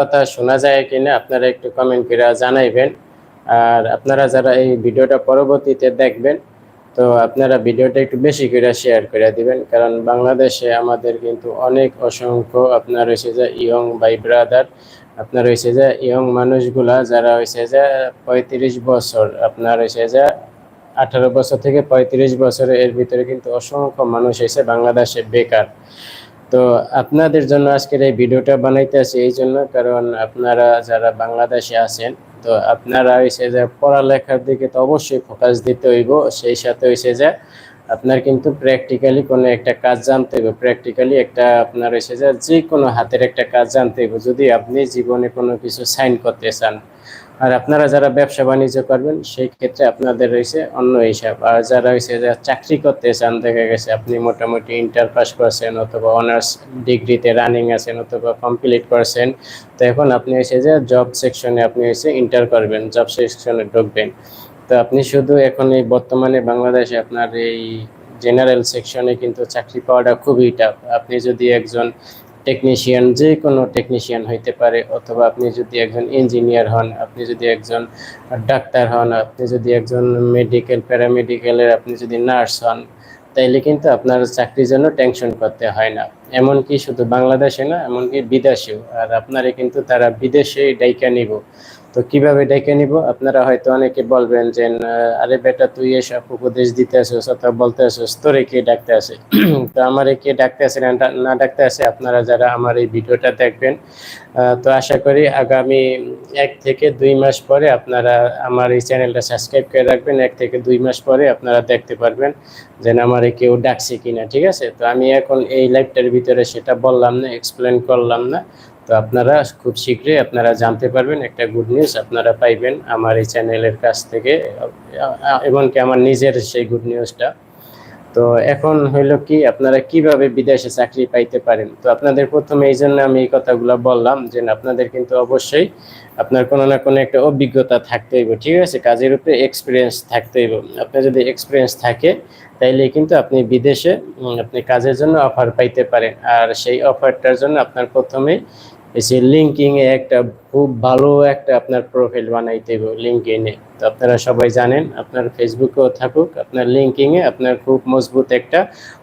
কথা শোনা যায় কিনা আপনারা একটু কমেন্ট করে জানাইবেন। আর আপনারা যারা এই ভিডিওটা পরবর্তীতে দেখবেন, তো আপনারা ভিডিওটা একটু বেশি করে শেয়ার করে দিবেন। কারণ বাংলাদেশে আমাদের কিন্তু অনেক অসংখ্য, আপনার হয়েছে যে ইয়ং বাই ব্রাদার আপনার হয়েছে যে ইয়ং মানুষগুলা যারা হয়েছে যে পঁয়ত্রিশ বছর, আপনার হয়েছে যে আঠারো বছর থেকে পঁয়ত্রিশ বছরের এর ভিতরে কিন্তু অসংখ্য মানুষ এসে বাংলাদেশে বেকার। তো আপনাদের জন্য আজকের এই ভিডিওটা বানাইতে আছি এই জন্য, কারণ আপনারা যারা বাংলাদেশে আছেন, তো আপনারা হয়েছে যে পড়ালেখার দিকে তো অবশ্যই ফোকাস দিতে হইব, সেই সাথে হয়েছে যে আপনার কিন্তু প্র্যাকটিক্যালি কোনো একটা কাজ জানতে হবে প্র্যাকটিক্যালি একটা আপনার হয়েছে যে যে কোনো হাতের একটা কাজ জানতে হবে যদি আপনি জীবনে কোনো কিছু সাইন করতে চান আর আপনারা যারা ব্যবসা বাণিজ্য করবেন, সেই ক্ষেত্রে আপনাদের রয়েছে অন্য হিসাব। আর যারা হয়েছে যে চাকরি করতে চান, দেখা গেছে আপনি মোটামুটি ইন্টার পাস করছেন অথবা অনার্স ডিগ্রিতে রানিং আছেন অথবা কমপ্লিট করছেন, তো এখন আপনি এসে যে জব সেকশনে আপনি এসে ইন্টার করবেন, জব সেকশনে ঢুকবেন। তো আপনি শুধু এখন এই বর্তমানে বাংলাদেশে আপনার এই জেনারেল সেকশনে কিন্তু চাকরি পাওয়াটা খুবই টাফ আপনি যদি একজন টেকনিশিয়ান যে কোনো টেকনিশিয়ান হইতে পারে, অথবা আপনি যদি একজন ইঞ্জিনিয়ার হন, আপনি যদি একজন ডাক্তার হন, আপনি যদি একজন মেডিকেল প্যারামেডিকেলের আপনি যদি নার্স হন, তাইলে কিন্তু আপনার চাকরির জন্য টেনশন করতে হয় না। এমনকি শুধু বাংলাদেশে না, এমনকি বিদেশেও। আর আপনারে কিন্তু তারা বিদেশে ডাইকা নিব। তো কীভাবে ডেকে নিব? আপনারা হয়তো অনেকে বলবেন যে আরে বেটা, তুই এসব উপদেশ দিতে আসিস অথবা বলতে আসিস, তোরে কে ডাকতে আসে? তো আমার কে ডাকতে আসে, না ডাকতে আসে, আপনারা যারা আমার এই ভিডিওটা দেখবেন তো আশা করি আগামী এক থেকে দুই মাস পরে আপনারা আমার এই চ্যানেলটা সাবস্ক্রাইব করে রাখবেন। এক থেকে দুই মাস পরে আপনারা দেখতে পারবেন যে আমার কেউ ডাকছে কিনা, ঠিক আছে? তো আমি এখন এই লাইভটার ভিতরে সেটা বললাম না এক্সপ্লেন করলাম না। তো আপনারা খুব শীঘ্রই আপনারা জানতে পারবেন একটা গুড নিউজ আপনারা পাইবেন আমার এই চ্যানেলের কাছ থেকে এমনকি আমার নিজের সেই গুড নিউজটা তো এখন হইল কি, আপনারা কীভাবে বিদেশে চাকরি পাইতে পারেন? তো আপনাদের প্রথমে এই জন্য আমি এই কথাগুলো বললাম যে আপনাদের কিন্তু অবশ্যই আপনার কোনো না কোনো একটা অভিজ্ঞতা থাকতে হইব, ঠিক আছে? কাজের উপরে এক্সপিরিয়েন্স থাকতে হইব। আপনার যদি এক্সপিরিয়েন্স থাকে, তাইলে কিন্তু আপনি বিদেশে আপনি কাজের জন্য অফার পাইতে পারেন। আর সেই অফারটার জন্য আপনার প্রথমে এসে লিঙ্কিংয়ে একটা খুব ভালো একটা আপনার প্রোফাইল বানাইতে হবে লিঙ্কইনে তো আপনারা সবাই জানেন, আপনার ফেসবুকেও থাকুক, আপনার লিঙ্কিংয়ে আপনার খুব মজবুত একটা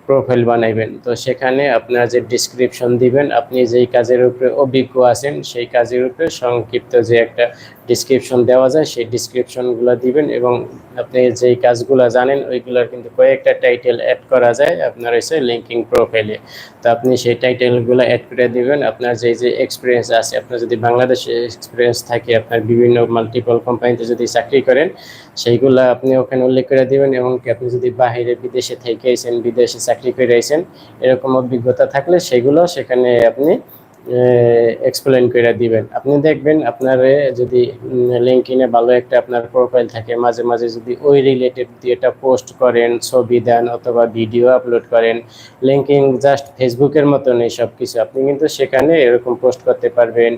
প্রোফাইল বানাইবেন। তো সেখানে আপনার যে ডিসক্রিপশন দিবেন, আপনি যেই কাজের উপরে অভিজ্ঞ আছেন, সেই কাজের উপরে সংক্ষিপ্ত যে একটা ডিসক্রিপশন দেওয়া যায়, সেই ডিসক্রিপশনগুলো দিবেন এবং আপনি যেই কাজগুলো জানেন, ওইগুলোর কিন্তু কয়েকটা টাইটেল অ্যাড করা যায় আপনার এসে লিঙ্কিং প্রোফাইলে তো আপনি সেই টাইটেলগুলো অ্যাড করে দিবেন, আপনার যেই যে এক্সপিরিয়েন্স আছে, আপনার যদি বাংলাদেশে এক্সপিরিয়েন্স থাকে, আপনার বিভিন্ন মাল্টিপল কোম্পানিতে যদি চাকরি করেন, সেইগুলো আপনি ওখানে উল্লেখ করে দিবেন এবং আপনি যদি বাহিরে বিদেশে থেকে আইসেন, বিদেশে চাকরি করে আইসেন, এরকম অভিজ্ঞতা থাকলে সেগুলো সেখানে আপনি এক্সপ্লেন করে দিবেন। আপনি দেখবেন আপনার যদি লিঙ্কিনে ভালো একটা আপনার প্রোফাইল থাকে, মাঝে মাঝে যদি ওই রিলেটেড দিয়ে এটা পোস্ট করেন, ছবি দেন অথবা ভিডিও আপলোড করেন লিঙ্কিং জাস্ট ফেসবুকের মতো নেই সব কিছু, আপনি কিন্তু সেখানে এরকম পোস্ট করতে পারবেন।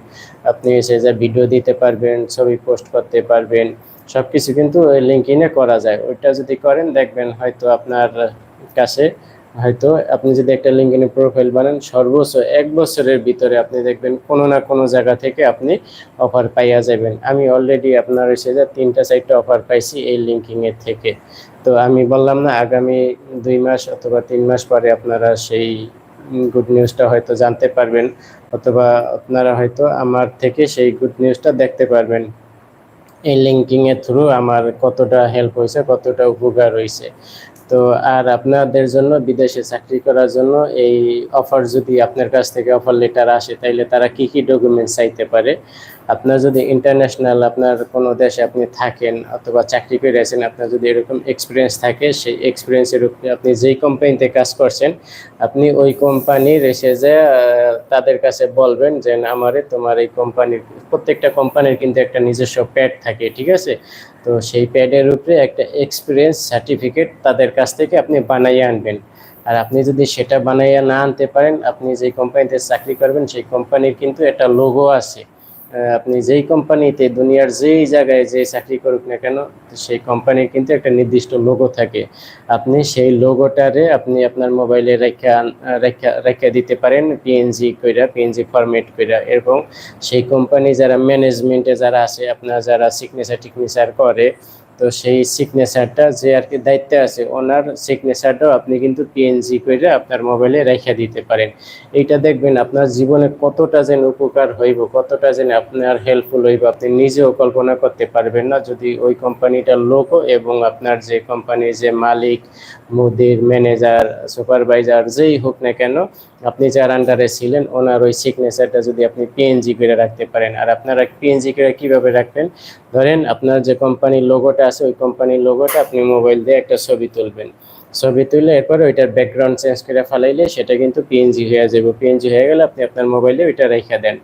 আপনি সে যা ভিডিও দিতে পারবেন, ছবি পোস্ট করতে পারবেন। সব কিছু কিন্তু ওই লিঙ্কিনে করা যায়। ওইটা যদি করেন, দেখবেন হয়তো আপনার কাছে হয়তো আপনি যদি একটা লিঙ্কিনে প্রোফাইল বানান, সর্বোচ্চ এক বছরের ভিতরে আপনি দেখবেন কোনো না কোনো জায়গা থেকে আপনি অফার পাইয়া যাবেন। আমি অলরেডি আপনার এসে যা তিনটা, চারটা অফার পাইছি এই লিঙ্কিংয়ের থেকে। তো আমি বললাম না, আগামী দুই মাস অথবা তিন মাস পরে আপনারা সেই গুড নিউজটা হয়তো জানতে পারবেন, অথবা আপনারা হয়তো আমার থেকে সেই গুড নিউজটা দেখতে পারবেন। এই লিঙ্কিংয়ের থ্রু আমার কতটা হেল্প হয়েছে কতটা উপকার হয়েছে। তো আর আপনাদের জন্য, বিদেশে চাকরি করার জন্য এই অফার যদি আপনার কাছ থেকে অফার লেটার আসে, তাইলে তারা কি কি ডকুমেন্টস চাইতে পারে? আপনার যদি ইন্টারন্যাশনাল আপনার কোনো দেশে আপনি থাকেন অথবা চাকরি করে আছেন, আপনার যদি এরকম এক্সপিরিয়েন্স থাকে, সেই এক্সপিরিয়েন্সের উপরে আপনি যেই কোম্পানিতে কাজ করছেন, আপনি ওই কোম্পানির এসে যে তাদের কাছে বলবেন যে আমারে তোমার এই কোম্পানির প্রত্যেকটা কোম্পানির কিন্তু একটা নিজস্ব প্যাড থাকে ঠিক আছে? তো সেই প্যাডের উপরে একটা এক্সপিরিয়েন্স সার্টিফিকেট তাদের কাছ থেকে আপনি বানাইয়ে আনবেন। আর আপনি যদি সেটা বানাইয়া না আনতে পারেন, আপনি যে কোম্পানিতে চাকরি করবেন, সেই কোম্পানির কিন্তু একটা লোগো আছে। আপনি যেই কোম্পানিতে দুনিয়ার যেই জায়গায় যে চাকরি করুক না কেন, সেই কোম্পানির কিন্তু একটা নির্দিষ্ট লোগো থাকে। আপনি সেই লোগোটারে আপনি আপনার মোবাইলে রেখা রেখা রেখা দিতে পারেন পিএনজি কইরা পিএনজি ফরম্যাট কইরা। এবং সেই কোম্পানি যারা ম্যানেজমেন্টে যারা আছে, আপনার যারা সিগনেচার টিগনেচার করে তো সেই সিগনেচারটা যে আর কি দায়িত্বে আছে, ওনার সিগনেচারটাও আপনি কিন্তু পিএনজি করে আপনার মোবাইলে রেখে দিতে পারেন। এইটা দেখবেন আপনার জীবনে কতটা যেন উপকার হইব, কতটা যেন আপনার হেল্পফুল হইব, আপনি নিজেও কল্পনা করতে পারবেন না যদি ওই কোম্পানিটার লোক এবং আপনার যে কোম্পানির যে মালিক, মুদির ম্যানেজার সুপারভাইজার যেই হোক না কেন আপনি যার আন্ডারে ছিলেন, ওনার ওই সিগনেচারটা যদি আপনি পিএনজি করে রাখতে পারেন, আর আপনারা পিএনজি করে কীভাবে রাখবেন? ধরেন আপনার যে কোম্পানির লোগোটা আছে, ওই কোম্পানির লোগোটা আপনি মোবাইল দিয়ে একটা ছবি তুলবেন। ছবি তুলে এরপরে ওইটার ব্যাকগ্রাউন্ড চেঞ্জ করে ফেলাইলে সেটা কিন্তু পিএনজি হয়ে যাবে। পিএনজি হয়ে গেলে আপনি আপনার মোবাইলে ওইটা রেখে দেন।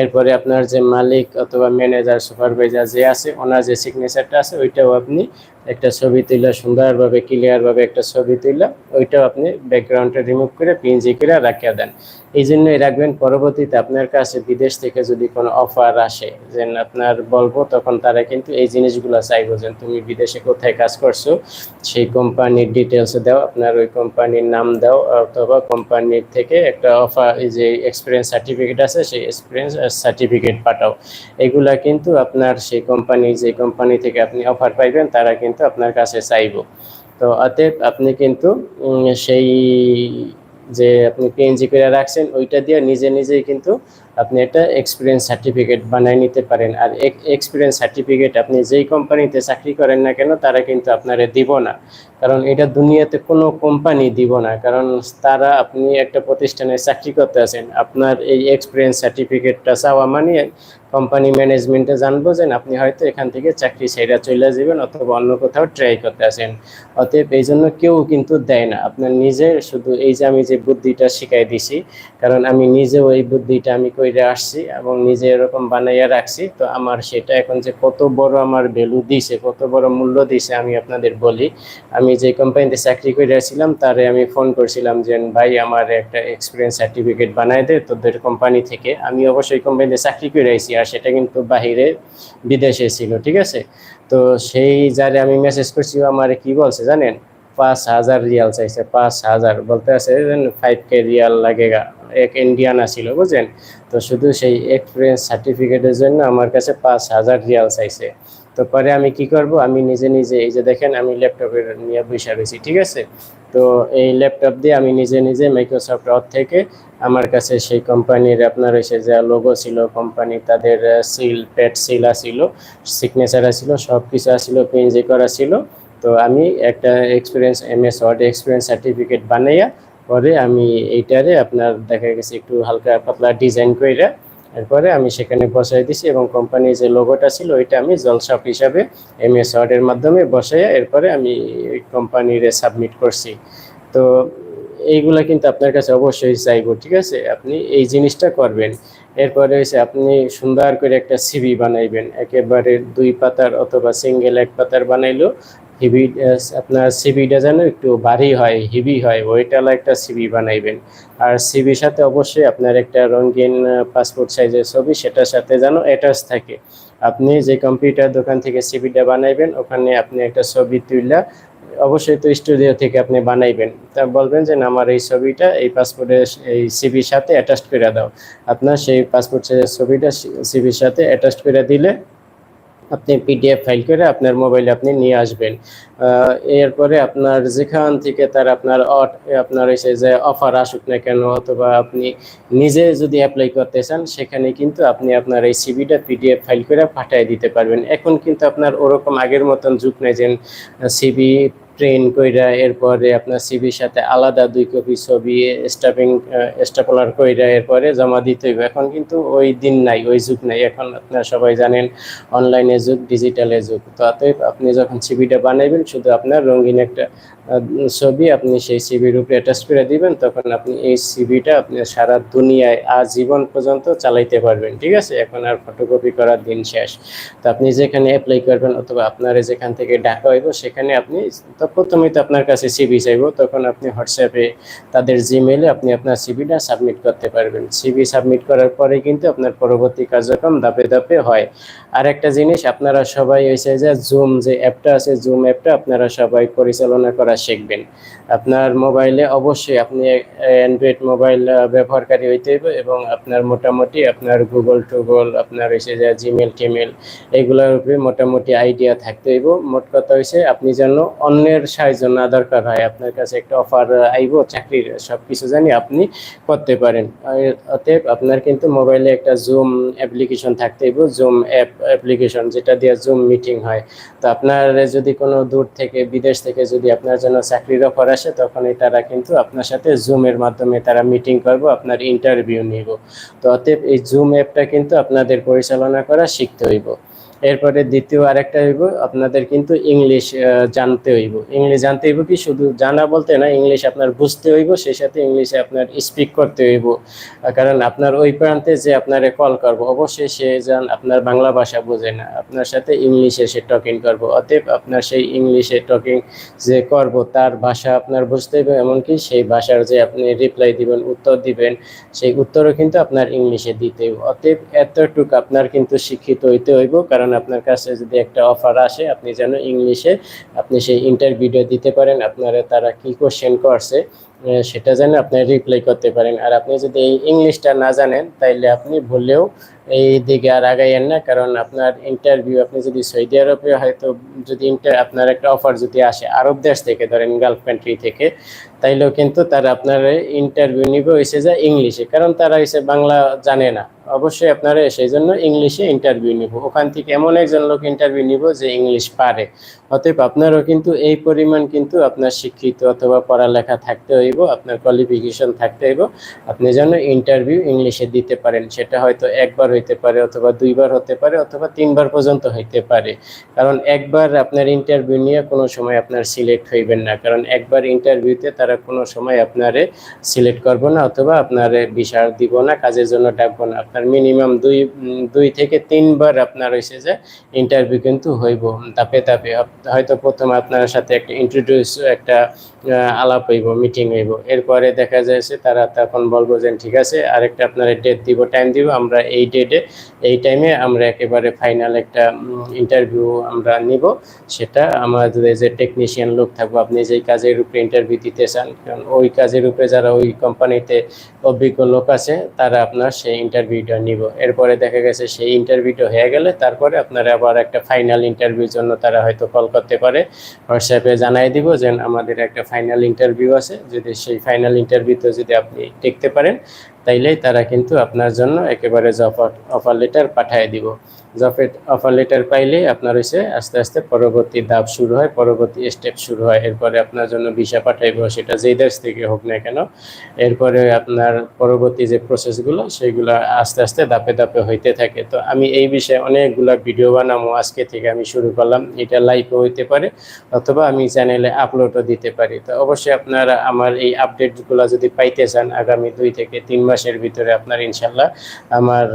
এরপরে আপনার যে মালিক অথবা ম্যানেজার সুপারভাইজার যে আছে, ওনার যে সিগনেচারটা আছে, ওইটাও আপনি একটা ছবি তুলে সুন্দরভাবে ক্লিয়ারভাবে একটা ছবি তুলে ওইটাও আপনি ব্যাকগ্রাউন্ডটা রিমুভ করে পিএনজি করে রাখিয়ে দেন। এই জন্যই রাখবেন, পরবর্তীতে আপনার কাছে বিদেশ থেকে যদি কোনো অফার আসে যে আপনার বলব, তখন তারা কিন্তু এই জিনিসগুলো চাইব যে তুমি বিদেশে কোথায় কাজ করছ, সেই কোম্পানির ডিটেলস দাও, আপনার ওই কোম্পানির নাম দাও, অথবা কোম্পানির থেকে একটা অফার এই যে এক্সপিরিয়েন্স সার্টিফিকেট আছে, সেই এক্সপিরিয়েন্স সার্টিফিকেট পাঠাও। এগুলা কিন্তু আপনার সেই কোম্পানি যে কোম্পানি থেকে আপনি অফার পাইবেন, তারা কিন্তু আপনার কাছে চাইব। তো অতএব আপনি কিন্তু সেই যে আপনি পিএনজি করে রাখছেন, ওইটা দিয়ে নিজে নিজেই কিন্তু আপনি একটা এক্সপিরিয়েন্স সার্টিফিকেট বানিয়ে নিতে পারেন। আর এক্সপিরিয়েন্স সার্টিফিকেট আপনি যেই কোম্পানিতে চাকরি করেন না কেন, তারা কিন্তু আপনারে দিব না। কারণ এটা দুনিয়াতে কোনো কোম্পানি দিব না। কারণ তারা আপনি একটা প্রতিষ্ঠানে চাকরি করতে আছেন। আপনার এই এক্সপিরিয়েন্স সার্টিফিকেটটা চাওয়া মানে কোম্পানি ম্যানেজমেন্টে জানব যে আপনি হয়তো এখান থেকে চাকরি ছেড়ে চলে যাবেন অথবা অন্য কোথাও ট্রাই করতে আসেন। অতএব এই জন্য কেউ কিন্তু দেয় না। আপনার নিজে শুধু এই যে আমি যে বুদ্ধিটা শিখাই দিছি, কারণ আমি নিজেও এই বুদ্ধিটা আমি কইরে আসছি এবং নিজে এরকম বানাইয়া রাখছি, তো আমার সেটা এখন যে কত বড় আমার ভ্যালু দিছে, কত বড় মূল্য দিছে আমি আপনাদের বলি। আমি যে কোম্পানিতে চাকরি করে আসছিলাম, তারে আমি ফোন করছিলাম যে, ভাই, আমার একটা এক্সপিরিয়েন্স সার্টিফিকেট বানাই দে তোদের কোম্পানি থেকে। আমি অবশ্যই কোম্পানিতে চাকরি করে আইছি। আর সেটা কিন্তু বাহিরে বিদেশে ছিল, ঠিক আছে? তো সেই যারে আমি মেসেজ করছি আমার কি বলছে জানেন? পাঁচ হাজার রিয়াল চাইছে, পাঁচ হাজার। বলতে আছে ফাইভ কে রিয়াল লাগেগা, এক ইন্ডিয়ানা ছিল বুঝলেন তো শুধু সেই এক্সপিরিয়েন্স সার্টিফিকেটের জন্য আমার কাছে পাঁচ হাজার রিয়াল চাইছে। তো পরে আমি কি করব? আমি নিজে নিজে, এই যে দেখেন আমি ল্যাপটপের নিয়ে বসে রয়েছি, ঠিক আছে? তো এই ল্যাপটপ দিয়ে আমি নিজে নিজে মাইক্রোসফট অফ থেকে আমার কাছে সেই কোম্পানির আপনার এসে যা লোগো ছিল কোম্পানি তাদের সিল পেট সিল আসিল সিগনেচার আসিল সব কিছু আসিল পিএনজি করা ছিল। তো আমি একটা experience M S Word experience certificate বানাইয়া পরে আমি এইটারে আপনার দেখা গেছে একটু হালকা পাতলা ডিজাইন কইরা এরপরে আমি সেখানে বসাই দিছি এবং কোম্পানির যে লোগোটা ছিল, ওইটা আমি জলশপ হিসাবে এম এস ওয়ার্ডের মাধ্যমে বসাইয়া এরপরে আমি ওই কোম্পানিরে সাবমিট করছি। তো এইগুলা কিন্তু আপনার কাছে অবশ্যই চাইব, ঠিক আছে? আপনি এই জিনিসটা করবেন। এরপরে হচ্ছে আপনি সুন্দর করে একটা সিবি বানাইবেন। একেবারে দুই পাতার অথবা সিঙ্গেল এক পাতার বানাইলেও হিবি আপনার সিবিটা যেন একটু ভারী হয় হিবি হয় ওইটালা একটা সিবি বানাইবেন। আর সিবির সাথে অবশ্যই আপনার একটা রঙিন পাসপোর্ট সাইজের ছবি, সেটার সাথে যেন অ্যাটাচ থাকে। আপনি যে কম্পিউটার দোকান থেকে সিবিটা বানাইবেন, ওখানে আপনি একটা ছবি তুললা অবশ্যই তো স্টুডিও থেকে আপনি বানাইবেন। তা বলবেন যে আমার এই ছবিটা, এই পাসপোর্টের এই সিবির সাথে অ্যাটাচ করে দাও। আপনার সেই পাসপোর্ট সাইজের ছবিটা সিবির সাথে অ্যাটাচ করে দিলে আপনি পিডিএফ ফাইল করে আপনার মোবাইলে আপনি নিয়ে আসবেন। এরপরে আপনার যেখান থেকে তার আপনার অট- আপনার এসে যে অফার আসুক না কেন, অথবা আপনি নিজে যদি অ্যাপ্লাই করতে চান, সেখানে কিন্তু আপনি আপনার এই সিবিটা পিডিএফ ফাইল করে পাঠিয়ে দিতে পারবেন। এখন কিন্তু আপনার ওরকম আগের মতন যুগ নেই যে সিবি ট্রেন কইরা এরপরে আপনার সিবির সাথে আলাদা দুই কপি ছবি স্টাফিং স্টাপলার কইরা এরপরে জমা দিতে হইব। এখন কিন্তু ওই দিন নাই, ওই যুগ নাই। এখন আপনারা সবাই জানেন অনলাইনে যুগ ডিজিটালের যুগ। তো অতএব আপনি যখন সিবিটা বানাইবেন, শুধু আপনার রঙিন একটা ছবি আপনি সেই সিবির উপরে অ্যাটাচ করে দিবেন, তখন আপনি এই সিবিটা আপনি সারা দুনিয়ায় আজীবন পর্যন্ত চালাইতে পারবেন, ঠিক আছে? এখন আর ফটোকপি করার দিন শেষ। তো আপনি যেখানে অ্যাপ্লাই করবেন অথবা আপনার যেখান থেকে ডাকা হইব, সেখানে আপনি তো প্রথমেই তো আপনার কাছে সিবি চাইব, তখন আপনি হোয়াটসঅ্যাপে তাদের জিমেলে আপনি আপনার সিবিটা সাবমিট করতে পারবেন। সিবি সাবমিট করার পরে কিন্তু আপনার পরবর্তী কার্যক্রম ধাপে ধাপে হয়। আর একটা জিনিস, আপনারা সবাই হয়েছে যে জুম যে অ্যাপটা আছে জুম অ্যাপটা আপনারা সবাই পরিচালনা করা শিখবেন। আপনার মোবাইলে অবশ্যই আপনি অ্যান্ড্রয়েড মোবাইল ব্যবহারকারী হইতে হবে এবং আপনার মোটামুটি আপনার গুগল টুগল আপনার হয়েছে যে জিমেল টিমেল এগুলোর উপরে মোটামুটি আইডিয়া থাকতে হইব। মোট কথা হয়েছে আপনি যেন অন্যের সাহায্য না দরকার হয়, আপনার কাছে একটা অফার আইব, চাকরির সব কিছু জানি আপনি করতে পারেন। অতএব আপনার কিন্তু মোবাইলে একটা জুম অ্যাপ্লিকেশন থাকতে হইব জুম অ্যাপ অ্যাপ্লিকেশন যেটা দিয়ে জুম মিটিং হয়। তো আপনার যদি কোনো দূর থেকে, বিদেশ থেকে যদি আপনার জন্য চাকরির অফার আসে তখনই তারা কিন্তু আপনার সাথে জুমের মাধ্যমে তারা মিটিং করব, আপনার ইন্টারভিউ নিব। তো অতএব এই জুম অ্যাপটা কিন্তু আপনাদের পরিচালনা করা শিখতে হইব। এরপরে দ্বিতীয় আরেকটা হইব, আপনাদের কিন্তু ইংলিশ জানতে হইব। ইংলিশ জানতে হইব কি? শুধু জানা বলতে না ইংলিশ আপনার বুঝতে হইব, সেই সাথে ইংলিশে আপনার স্পিক করতে হইব। কারণ আপনার ওই প্রান্তে যে আপনারে কল করব, অবশ্যই সে যান আপনার বাংলা ভাষা বোঝে না। আপনার সাথে ইংলিশে সে টকিং করব। অতএব আপনার সেই ইংলিশে টকিং যে করব, তার ভাষা আপনার বুঝতে হবে এমনকি সেই ভাষার যে আপনি রিপ্লাই দিবেন, উত্তর দিবেন, সেই উত্তরও কিন্তু আপনার ইংলিশে দিতে হইব। অতএব এতটুকু আপনার কিন্তু শিক্ষিত হইতে হইব, কারণ আপনার কাছে যদি একটা অফার আসে, আপনি যেন ইংলিশে আপনি সেই ইন্টারভিউটা দিতে পারেন, আপনারা তারা কি কোশ্চেন করছে সেটা যেন আপনি রিপ্লাই করতে পারেন। আর আপনি যদি এই ইংলিশটা না জানেন, তাইলে আপনি ভুলেও এই দিকে আর আগাইয়েন না, কারণ আপনার ইন্টারভিউ আপনি যদি সৌদি আরবে হয়তো যদি ইন্টার আপনার একটা অফার যদি আসে আরব দেশ থেকে, ধরেন গালফ কান্ট্রি থেকে, তাইলেও কিন্তু তারা আপনার ইন্টারভিউ নিবে হয়েছে যা ইংলিশে কারণ তারা হয়েছে বাংলা জানে না। অবশ্যই আপনারা সেই জন্য ইংলিশে ইন্টারভিউ নিব। ওখান থেকে এমন একজন লোক ইন্টারভিউ নিব যে ইংলিশ পারে। অতএব আপনারও কিন্তু এই পরিমাণ কিন্তু আপনার শিক্ষিত অথবা পড়ালেখা থাকতে হইব, আপনার কোয়ালিফিকেশন থাকতে হইব। আপনি যেন ইন্টারভিউ ইংলিশে দিতে পারেন, সেটা হয়তো একবার হইতে পারে অথবা দুইবার হতে পারে অথবা তিনবার পর্যন্ত হইতে পারে। কারণ একবার আপনার ইন্টারভিউ নিয়ে কোনো সময় আপনার সিলেক্ট হইবেন না। কারণ একবার ইন্টারভিউতে তারা কোনো সময় আপনারে সিলেক্ট করব না অথবা আপনার বিচার দিব না, কাজের জন্য ডাকবো না। আপনার মিনিমাম দুই দুই থেকে তিনবার আপনার হয়েছে যে ইন্টারভিউ কিন্তু হইব তাপে তাপে হয়তো প্রথমে আপনার সাথে একটা ইন্ট্রোডিউস একটা আলাপ হইব মিটিং হইব। এরপরে দেখা যাচ্ছে তারা তখন বলব যে ঠিক আছে, আরেকটা আপনার ডেট দিব টাইম দিব, আমরা এই ডেটে এই টাইমে আমরা একেবারে ফাইনাল একটা ইন্টারভিউ আমরা নিব। সেটা আমাদের যে টেকনিশিয়ান লোক থাকব, আপনি যেই কাজের উপরে ইন্টারভিউ দিতে চান, কারণ ওই কাজের উপরে যারা ওই কোম্পানিতে অভিজ্ঞ লোক আছে, তারা আপনার সেই ইন্টারভিউটা নিব। এরপরে দেখা গেছে সেই ইন্টারভিউটা হয়ে গেলে তারপরে আপনারা আবার একটা ফাইনাল ইন্টারভিউর জন্য তারা হয়তো কল করতে পারে। হোয়াটসঅ্যাপে জানাই দিব যে আমাদের একটা ফাইনাল ইন্টারভিউ আছে। যদি সেই ফাইনাল ইন্টারভিউতে যদি আপনি টিকতে পারেন তাইলেই তারা কিন্তু আপনার জন্য একেবারে অফার অফার লেটার পাঠিয়ে দিব। জবের অফার লেটার পাইলে আপনার হচ্ছে আস্তে আস্তে পরবর্তী ধাপ শুরু হয়, পরবর্তী স্টেপ শুরু হয়। এরপরে আপনার জন্য ভিসা পাঠাইব, সেটা যেই দেশ থেকে হোক না কেন। এরপরে আপনার পরবর্তী যে প্রসেসগুলো সেইগুলো আস্তে আস্তে ধাপে ধাপে হইতে থাকে। তো আমি এই বিষয়ে অনেকগুলো ভিডিও বানাবো আজকে থেকে আমি শুরু করলাম। এটা লাইভও হইতে পারে, অথবা আমি চ্যানেলে আপলোডও দিতে পারি। তো অবশ্যই আপনারা আমার এই আপডেটগুলো যদি পাইতে চান, আগামী দুই থেকে তিন মাসের ভিতরে আপনার ইনশাল্লাহ আমার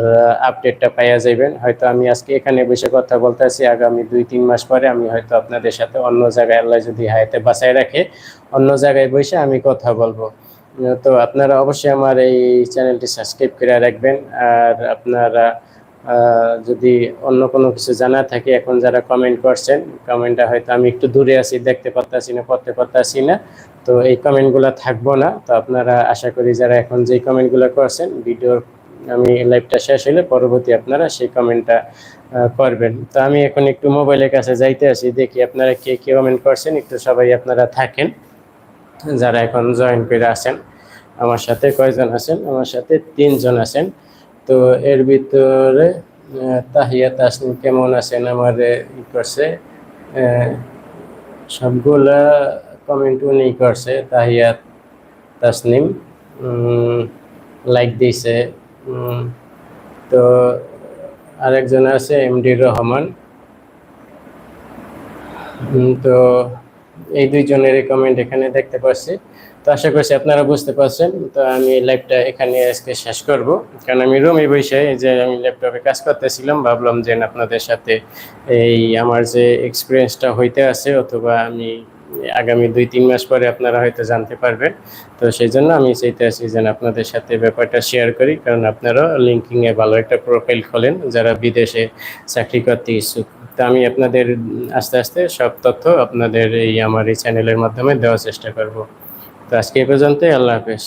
আপডেটটা পাইয়া যাবেন হয়তো আমি আজকে এখানে বসে কথা বলতেছি। আগামী দুই, তিন মাস পরে আমি হয়তো আপনাদের সাথে অন্য জায়গায় আল্লাহ যদি হায়াতে বাঁচায় রাখে, অন্য জায়গায় বসে আমি কথা বলব। তো আপনারা অবশ্যই আমার এই চ্যানেলটি সাবস্ক্রাইব করে রাখবেন। আর আপনারা যদি অন্য কোনো কিছু জানা থাকে, এখন যারা কমেন্ট করছেন কমেন্টটা হয়তো আমি একটু দূরে আছি, দেখতে পারতাছি না, পড়তে পারতাছি না। তো এই কমেন্টগুলো থাকব না। তো আপনারা আশা করি যারা এখন যেই কমেন্টগুলো করছেন ভিডিওর আমি লাইভটা শেষ হলে পরবর্তী আপনারা সেই কমেন্টটা করবেন। তো আমি এখন একটু মোবাইলের কাছে যাইতে আসি, দেখি আপনারা কে কে কমেন্ট করছেন, একটু সবাই আপনারা থাকেন। যারা এখন জয়েন করে আছেন, আমার সাথে কয়জন আছেন? আমার সাথে তিনজন আছেন। তো এর ভিতরে তাহিয়া তাসনিম কেমন আছেন? আমার ই করছে সবগুলা কমেন্ট উনি করছে। তাহিয়া তাসনিম লাইক দিছে তো আরেকজন আছে এমডি রহমান। তো এই দুইজনের রেকমেন্ড এখানে দেখতে পাচ্ছি। তো আশা করছি আপনারা বুঝতে পারছেন। তো আমি লাইভটা এখানে আজকে শেষ করব। কারণ আমি রুমে বসে যে আমি ল্যাপটপে কাজ করতেছিলাম, ভাবলাম যে আপনাদের সাথে এই আমার যে এক্সপিরিয়েন্সটা হইতে আছে অথবা আমি আগামী দুই, তিন মাস পরে আপনারা হয়তো জানতে পারবেন। তো সেই জন্য আমি চাইতে আসি যেন আপনাদের সাথে ব্যাপারটা শেয়ার করি, কারণ আপনারা লিঙ্কিংয়ে ভালো একটা প্রোফাইল খোলেন, যারা বিদেশে চাকরি করতে ইচ্ছুক। তো আমি আপনাদের আস্তে আস্তে সব তথ্য আপনাদের এই আমার এই চ্যানেলের মাধ্যমে দেওয়ার চেষ্টা করব। তো আজকে এই পর্যন্তই, আল্লাহ হাফেজ।